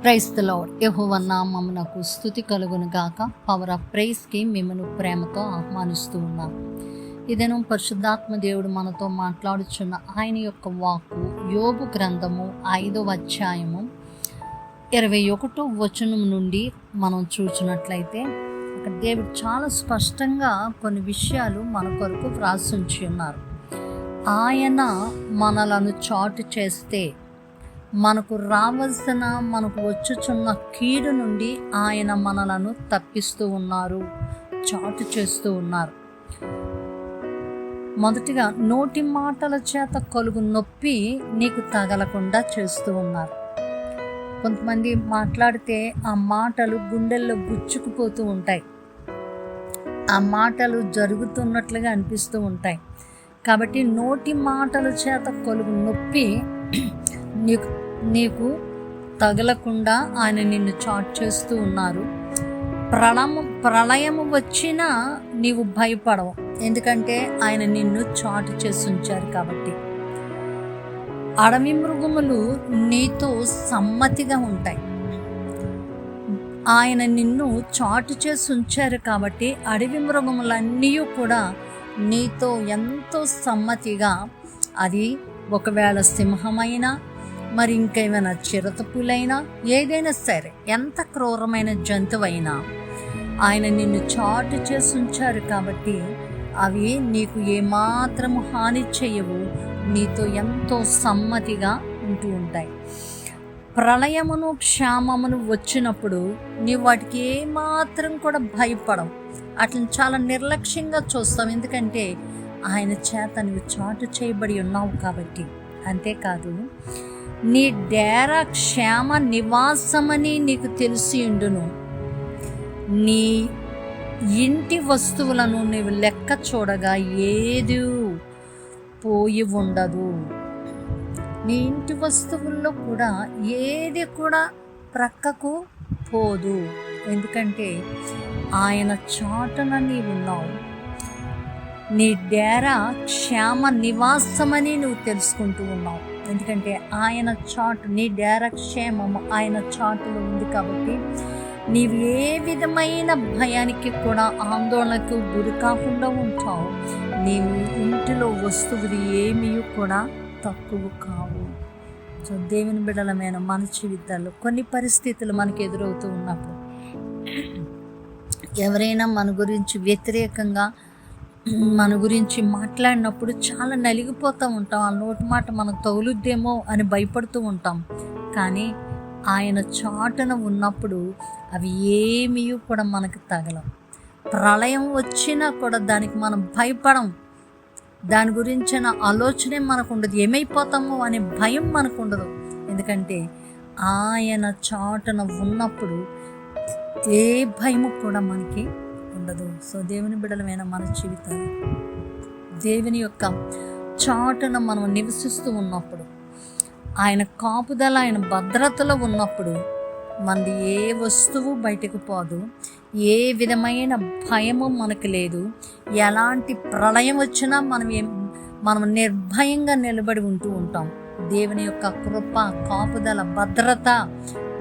క్రైస్తలో యహోవన్నామమునకు స్థుతి కలుగును గాక. పవర్ ఆఫ్ ప్రైస్కి మిమ్మల్ని ప్రేమతో ఆహ్వానిస్తూ ఉన్నాం. ఇదను పరిశుద్ధాత్మ దేవుడు మనతో మాట్లాడుచున్న ఆయన యొక్క వాక్కు యోగు గ్రంథము ఐదవ అధ్యాయము ఇరవై ఒకటో వచనం నుండి మనం చూసినట్లయితే అక్కడ దేవుడు చాలా స్పష్టంగా కొన్ని విషయాలు మన కొరకు వ్రాసించి ఉన్నారు. ఆయన మనలను చాటు చేస్తే మనకు రావలసిన మనకు వచ్చుచున్న కీడు నుండి ఆయన మనలను తప్పిస్తూ ఉన్నారు చాటు చేస్తూ ఉన్నారు. మొదటిగా నోటి మాటల చేత కలుగు నొప్పి నీకు తగలకుండా చేస్తూ ఉన్నారు. కొంతమంది మాట్లాడితే ఆ మాటలు గుండెల్లో గుచ్చుకుపోతూ ఉంటాయి. ఆ మాటలు జరుగుతున్నట్లుగా అనిపిస్తూ ఉంటాయి. కాబట్టి నోటి మాటల చేత కలుగు నొప్పి నీకు నీకు తగలకుండా ఆయన నిన్ను చాట్ చేస్తూ ఉన్నారు. ప్రళము ప్రళయము వచ్చినా నీవు భయపడవు. ఎందుకంటే ఆయన నిన్ను చాటు చేసి ఉంచారు కాబట్టి. అడవి మృగములు నీతో సమ్మతిగా ఉంటాయి. ఆయన నిన్ను చాటు చేసి ఉంచారు కాబట్టి అడవి మృగములన్నీ కూడా నీతో ఎంతో సమ్మతిగా అది ఒకవేళ సింహమైనా మరి ఇంకేమైనా చిరుతపులైనా ఏదైనా సరే ఎంత క్రూరమైన జంతువైనా ఆయన నిన్ను చాటు చేసి ఉంచారు కాబట్టి అవి నీకు ఏమాత్రము హాని చేయవు. నీతో ఎంతో సమ్మతిగా ఉంటూ ఉంటాయి. ప్రళయమును క్షామమును వచ్చినప్పుడు నీవు వాటికి ఏమాత్రం కూడా భయపడవు. అట్లని చాలా నిర్లక్ష్యంగా చూస్తాం ఎందుకంటే ఆయన చేత నువ్వు చాటు చేయబడి ఉన్నావు కాబట్టి. అంతేకాదు నీ డేర క్షేమ నివాసమని నీకు తెలిసి ఉండును. నీ ఇంటి వస్తువులను నీవు లెక్క చూడగా ఏది పోయి ఉండదు. నీ ఇంటి వస్తువుల్లో కూడా ఏది కూడా ప్రక్కకు పోదు. ఎందుకంటే ఆయన చాటున నీవు ఉన్నావు. నీ డేరా క్షేమ నివాసమని నువ్వు తెలుసుకుంటూ ఉన్నావు. ఎందుకంటే ఆయన చాటు నీ డేరా క్షేమము ఆయన చాటులో ఉంది కాబట్టి నీవు ఏ విధమైన భయానికి కూడా ఆందోళనకు గురి కాకుండా ఉంటావు. నీవు ఇంటిలో వస్తువులు ఏమీ కూడా తక్కువ కావు. సో దేవుని బిడలమైన మన జీవితాల్లో కొన్ని పరిస్థితులు మనకు ఎదురవుతూ ఉన్నప్పుడు ఎవరైనా మన గురించి వ్యతిరేకంగా మన గురించి మాట్లాడినప్పుడు చాలా నలిగిపోతూ ఉంటాం. ఆ నోటి మాట మనకు తగులుద్దేమో అని భయపడుతూ ఉంటాం. కానీ ఆయన చాటున ఉన్నప్పుడు అవి ఏమీ కూడా మనకు తగలం ప్రళయం వచ్చినా కూడా దానికి మనం భయపడం దాని గురించిన ఆలోచనే మనకు ఉండదు. ఏమైపోతామో అనే భయం మనకు ఉండదు. ఎందుకంటే ఆయన చాటున ఉన్నప్పుడు ఏ భయము కూడా మనకి ఉండదు. సో దేవుని బిడలమైన మన జీవితాలు. దేవుని యొక్క చాటున మనం నివసిస్తూ ఉన్నప్పుడు ఆయన కాపుదల ఆయన భద్రతలో ఉన్నప్పుడు మనది ఏ వస్తువు బయటకు పోదు ఏ విధమైన భయము మనకు లేదు ఎలాంటి ప్రళయం వచ్చినా మనం ఏం మనం నిర్భయంగా నిలబడి ఉంటూ ఉంటాం. దేవుని యొక్క కృప కాపుదల భద్రత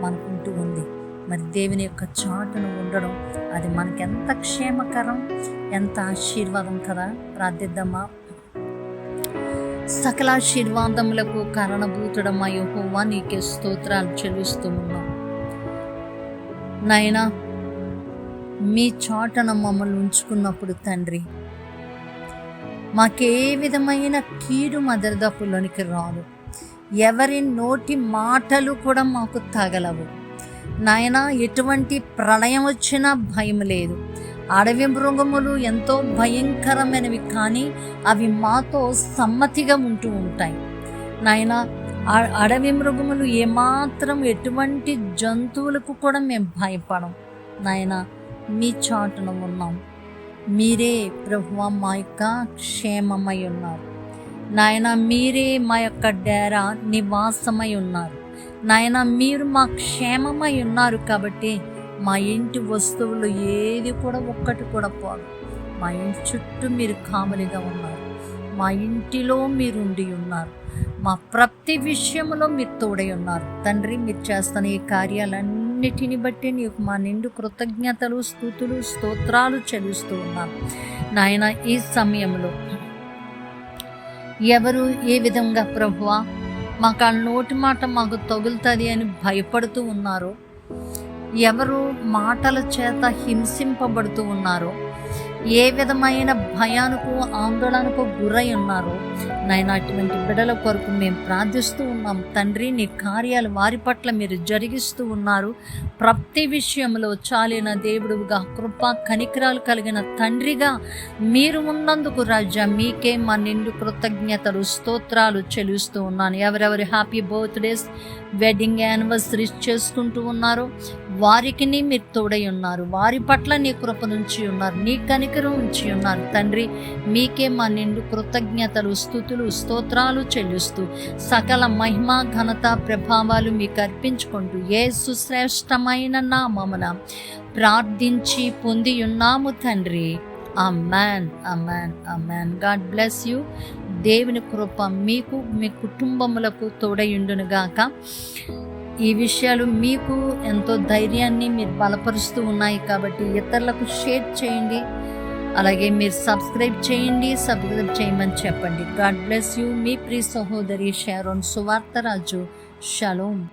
మనకుంటూ ఉంది. మరి దేవుని యొక్క చాటును ఉండడం అది మనకెంత క్షేమకరం ఎంత ఆశీర్వాదం కదా? ప్రార్థిద్దామా? సకల ఆశీర్వాదములకు కారణభూతుడమ్మా యహోవా నీకే స్తోత్రాలు చెల్లిస్తూ ఉన్నాం నాయనా మీ చాటన మమ్మల్ని ఉంచుకున్నప్పుడు తండ్రి మాకే విధమైన కీడు మా రాదు. ఎవరి నోటి మాటలు కూడా మాకు తగలవు. నాయన ఎటువంటి ప్రళయం వచ్చినా భయం లేదు. అడవి మృగములు ఎంతో భయంకరమైనవి కానీ అవి మాతో సమ్మతిగా ఉంటూ ఉంటాయి. నాయన అడవి మృగములు ఏమాత్రం ఎటువంటి జంతువులకు కూడా మేము భయపడం. నాయన మీ చాటున ఉన్నాం. మీరే ప్రభువ మా యొక్క క్షేమమై ఉన్నారు. నాయన మీరే మా యొక్క డేరా నివాసమై ఉన్నారు. నాయన మీరు మా క్షేమమై ఉన్నారు కాబట్టి మా ఇంటి వస్తువులు ఏది కూడా ఒక్కటి కూడా పోదు. మా ఇంటి చుట్టూ మీరు కామలిగా ఉన్నారు. మా ఇంటిలో మీరు ఉండి ఉన్నారు. మా ప్రతి విషయంలో మీరు తోడై ఉన్నారు. తండ్రి మీరు చేస్తున్న ఈ కార్యాలన్నిటిని బట్టి నీకు మా నిండు కృతజ్ఞతలు స్థుతులు స్తోత్రాలు చెల్లిస్తూ ఉన్నాను నాయన ఈ సమయంలో ఎవరు ఏ విధంగా ప్రభువా మాకు ఆ నోటి మాట మాకు తగులుతుంది అని భయపడుతూ ఉన్నారో. ఎవరు మాటల చేత హింసింపబడుతూ ఉన్నారో. ఏ విధమైన భయానికి ఆందోళనకు గురై ఉన్నారో. నాయన అటువంటి బిడల కొరకు మేము ప్రార్థిస్తూ ఉన్నాం. తండ్రి నీ కార్యాలు వారి పట్ల మీరు జరిగిస్తూ ఉన్నారు. ప్రతి విషయంలో చాలిన దేవుడుగా కృప కనికరాలు కలిగిన తండ్రిగా మీరు ఉన్నందుకు రాజా మీకే మా నిండు కృతజ్ఞతలు స్తోత్రాలు చెల్లిస్తూ ఉన్నాను. ఎవరెవరి హ్యాపీ బర్త్డేస్ వెడ్డింగ్ యానివర్సరీస్ చేసుకుంటూ ఉన్నారో వారికి మీరు తోడై ఉన్నారు. వారి పట్ల నీ కృప నుంచి ఉన్నారు. నీ కనికరం ఉంచి ఉన్నారు. తండ్రి మీకే మా నిండు కృతజ్ఞతలు స్థుతులు స్తోత్రాలు చెల్లిస్తూ సకల మహిమ ఘనత ప్రభావాలు మీకు అర్పించుకుంటూ ఏ సుశ్రేష్టమైన నామమున ప్రార్థించి పొంది ఉన్నాము తండ్రి. Amen amen amen God bless you. దేవుని కృప మీకు మీ కుటుంబములకు తోడయుండునుగాక ఈ విషయాలు మీకు ఎంతో ధైర్యాన్ని మీరు బలపరుస్తూ ఉన్నాయి కాబట్టి ఇతరులకు షేర్ చేయండి. అలాగే మీరు సబ్స్క్రైబ్ చేయండి సబ్స్క్రైబ్ చేయమని చెప్పండి. God bless you. మీ ప్రియ సహోదరి షారోన్ సువార్తరాజు. షలోమ్